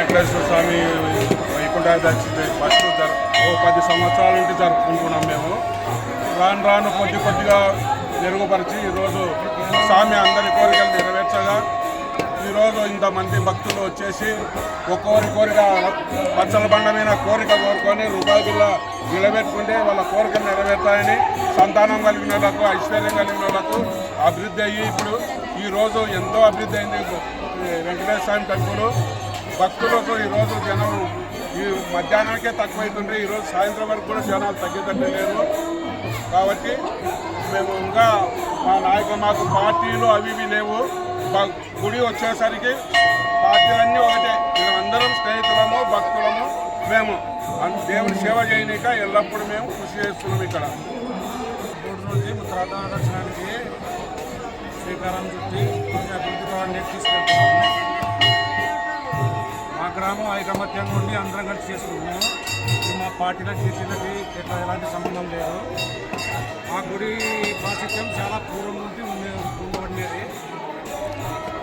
వెంకటేశ్వర స్వామి Vaikuntha first జరు ఓ పది సంవత్సరాల నుంచి జరుపుకుంటున్నాం మేము. రాను రాను కొద్ది కొద్దిగా మెరుగుపరిచి ఈరోజు స్వామి అందరి కోరికలు నెరవేర్చగా ఈరోజు ఇంతమంది భక్తులు వచ్చేసి ఒక్కొరి కోరిక పచ్చల బండ మీద కోరిక కోరుకొని రూపాయల నిలబెట్టుకుంటే వాళ్ళ కోరికలు నెరవేర్తాయని సంతానం కలిగిన వాళ్ళకు ఐశ్వర్యం కలిగిన వాళ్ళకు అభివృద్ధి అయ్యి ఇప్పుడు ఈరోజు ఎంతో అభివృద్ధి అయింది. వెంకటేశ్వర స్వామి టెంపుల్ భక్తులకు ఈరోజు జనం ఈ మధ్యాహ్నానికే తక్కువైతుండే ఈరోజు సాయంత్రం వరకు కూడా జనాలు తగ్గేటట్టు లేరు. కాబట్టి మేము ఇంకా మా నాయకులు మాకు పార్టీలు అవి ఇవి లేవు. బ- గుడి వచ్చేసరికి పార్టీలన్నీ ఒకటే. మేము అందరం స్నేహితులము భక్తులము. మేము అన్- దేవుని సేవ చేయనిక ఎల్లప్పుడూ మేము కృషి చేస్తున్నాం ఇక్కడ. మూడు నుండి ఉత్తరాధార శ్రీకారం చుట్టి అభివృద్ధి తీసుకెళ్తున్నాము. గ్రామం ఐకమత్యంగా ఉండి అందరం కలిసి చేసుకుంటున్నాము. ఇది మా పార్టీలకి గీటీలకి ఇట్లా ఎలాంటి సంబంధం లేదు. మా గుడి ప్రాశస్త్యం చాలా పూర్వం నుండి ఉండబడినది.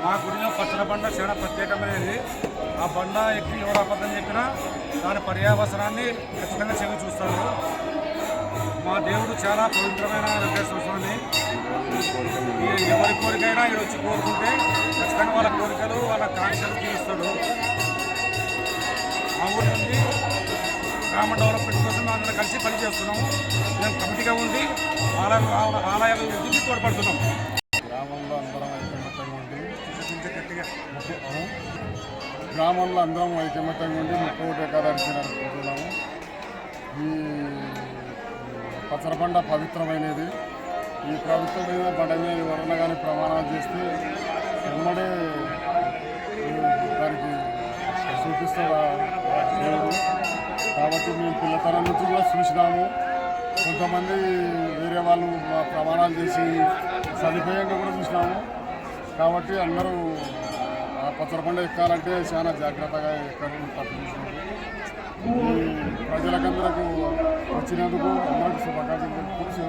మా గుడిలో పచ్చల బండ చాలా ప్రత్యేకమైనది. ఆ బండ ఎక్కి ఎవరు అబద్ధం చెప్పినా దాని పర్యావసరాన్ని ఖచ్చితంగా చెవి చూస్తారు. మా దేవుడు చాలా పవిత్రమైన వెంకటేశ్వర స్వామి. ఎవరి కోరికైనా ఇక్కడ వచ్చి కోరుకుంటే ఖచ్చితంగా వాళ్ళ కోరికలు వాళ్ళ కాంక్షలు తీరుస్తాడు. మా ఊరి నుండి గ్రామ డెవలప్మెంట్ కోసం మేము అందరం కలిసి పనిచేస్తున్నాము మేము కమిటీగా ఉండి ఆలయ ఆలయాల వృద్ధికి తోడ్పడుతున్నాం. గ్రామంలో అందరం ఐకమత్యంగా ఉండి గ్రామంలో అందరం ఐకమత్యంగా ఉండి ముక్కోటి ఎకరానికి జరుపుకుంటున్నాము. ఈ పచ్చరబండ పవిత్రమైనది. ఈ ప్రభుత్వం మీద బండ మీద ఎవరన్నా కానీ ప్రమాణాలు చేస్తే ఉమ్మడే చూపిస్తాడు దేవుడు కాబట్టి మేము పిల్లతనం నుంచి కూడా చూసినాము. కొంతమంది వేరే వాళ్ళు మా ప్రమాణాలు చేసి సదుపాయంగా కూడా చూసినాము. కాబట్టి అందరూ ఆ పచ్చరపండ ఎక్కాలంటే చాలా జాగ్రత్తగా ఎక్కడం తప్పించుకుంటారు ప్రజలకందరకు వచ్చినందుకు అందరికీ శుభాకాంక్షలు. తెలుపుతూ